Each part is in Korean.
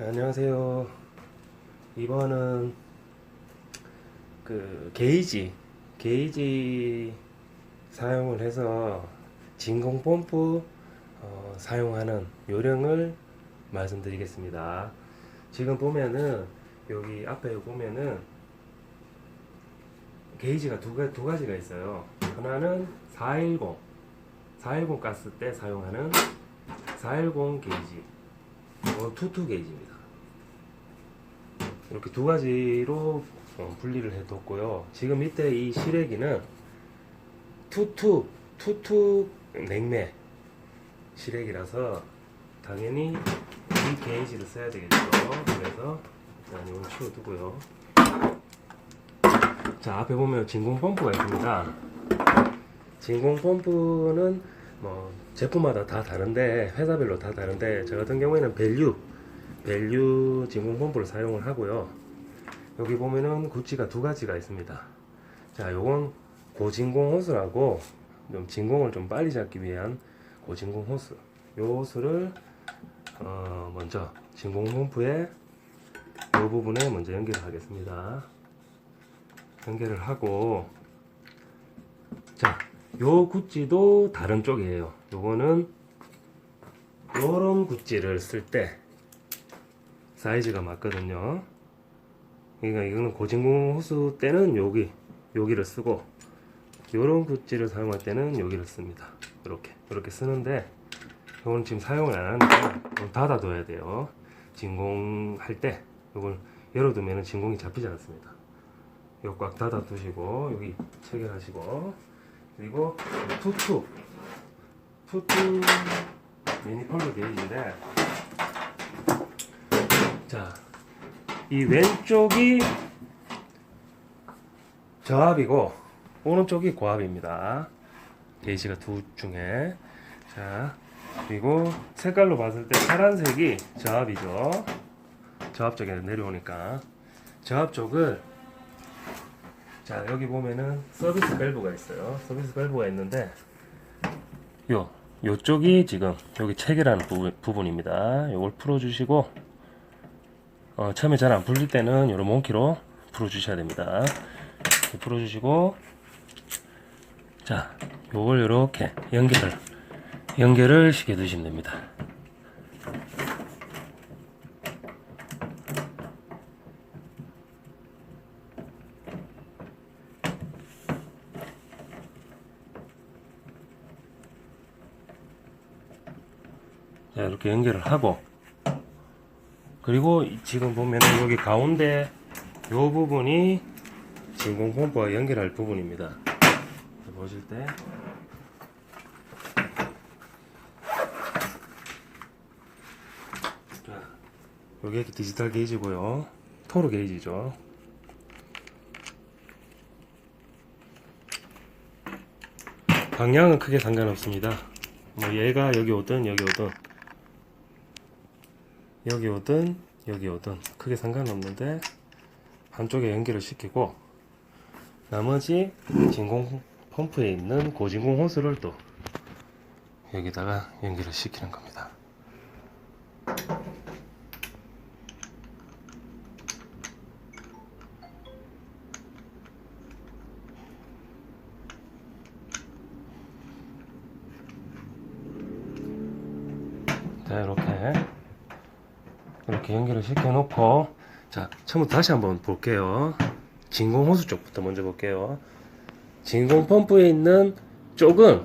네, 안녕하세요. 이번은 그 게이지, 게이지 사용을 해서 진공 펌프 어, 사용하는 요령을 말씀드리겠습니다. 지금 보면은 여기 앞에 보면은 게이지가 두, 가, 두 가지가 있어요. 하나는 410, 410 가스 때 사용하는 410 게이지. 어, 투투 게이지입니다. 이렇게 두 가지로 어, 분리를 해뒀고요. 지금 밑에 이 실외기는 투투 투투 냉매 실외기라서 당연히 이 게이지를 써야 되겠죠. 그래서 일단 이걸 치워두고요. 자 앞에 보면 진공 펌프가 있습니다. 진공 펌프는 뭐 제품마다 다 다른데 회사별로 다 다른데 저 같은 경우에는 밸류 밸류 진공 펌프를 사용을 하고요. 여기 보면은 구찌가 두 가지가 있습니다. 자, 요건 고진공 호스라고 좀 진공을 좀 빨리 잡기 위한 고진공 호스. 요 호스를 어, 먼저 진공 펌프의 요 부분에 먼저 연결을 하겠습니다. 연결을 하고 자, 요 구찌도 다른 쪽이에요. 요거는 요런 구찌를 쓸 때 사이즈가 맞거든요. 그러니까 이거는 고진공 호수 때는 여기 여기를 쓰고 요런 구찌를 사용할 때는 여기를 씁니다. 이렇게 이렇게 쓰는데 이거는 지금 사용을 안 하니까 닫아둬야 돼요. 진공할 때 이걸 열어두면 진공이 잡히지 않습니다. 이거 꽉 닫아두시고 여기 체결하시고 그리고 투투 투투 미니 폴더 게이지인데 자이 왼쪽이 저압이고 오른쪽이 고압입니다. 게이지가 두 중에 자 그리고 색깔로 봤을 때 파란색이 저압이죠. 저압 쪽에 내려오니까 저압 쪽을 자 여기 보면은 서비스 밸브가 있어요. 서비스 밸브가 있는데 요 요쪽이 지금 여기 체결하는 부분, 부분 입니다. 요걸 풀어주시고 어, 처음에 잘 안 풀릴 때는 요런 몽키로 풀어주셔야 됩니다. 풀어주시고 자 요걸 요렇게 연결을 연결을 시켜 두시면 됩니다. 이렇게 연결을 하고 그리고 이- 지금 보면 여기 가운데 요 부분이 진공 펌프와 연결할 부분입니다. 자, 보실 때 자, 여기 디지털 게이지고요. 토르 게이지죠. 방향은 크게 상관없습니다. 뭐 얘가 여기 오든 여기 오든 여기 오든 여기 오든 크게 상관없는데 한쪽에 연결을 시키고 나머지 진공 펌프에 있는 고진공 호스를 또 여기다가 연결을 시키는 겁니다. 자 이렇게 이렇게 연결을 시켜 놓고 자 처음부터 다시 한번 볼게요. 진공 호수 쪽부터 먼저 볼게요. 진공 펌프에 있는 쪽은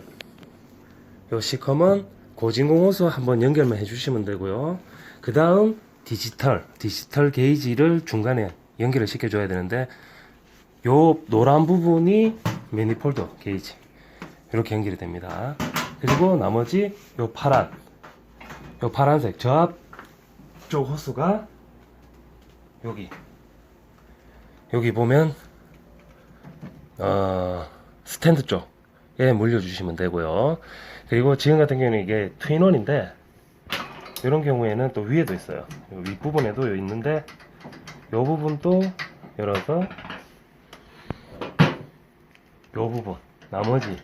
요 시커먼 고진공 호수 한번 연결만 해주시면 되고요. 그 다음 디지털 디지털 게이지를 중간에 연결을 시켜 줘야 되는데 요 노란 부분이 매니폴더 게이지. 이렇게 연결이 됩니다. 그리고 나머지 요 파란 요 파란색 저 압쪽 호수가 여기 여기 보면 어, 스탠드 쪽에 물려주시면 되고요. 그리고 지금 같은 경우는 이게 트윈원인데 이런 경우에는 또 위에도 있어요. 요 윗부분에도 있는데 요 부분도 열어서 요 부분 나머지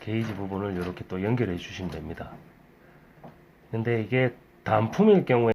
게이지 부분을 이렇게 또 연결해 주시면 됩니다. 근데 이게 단품일 경우에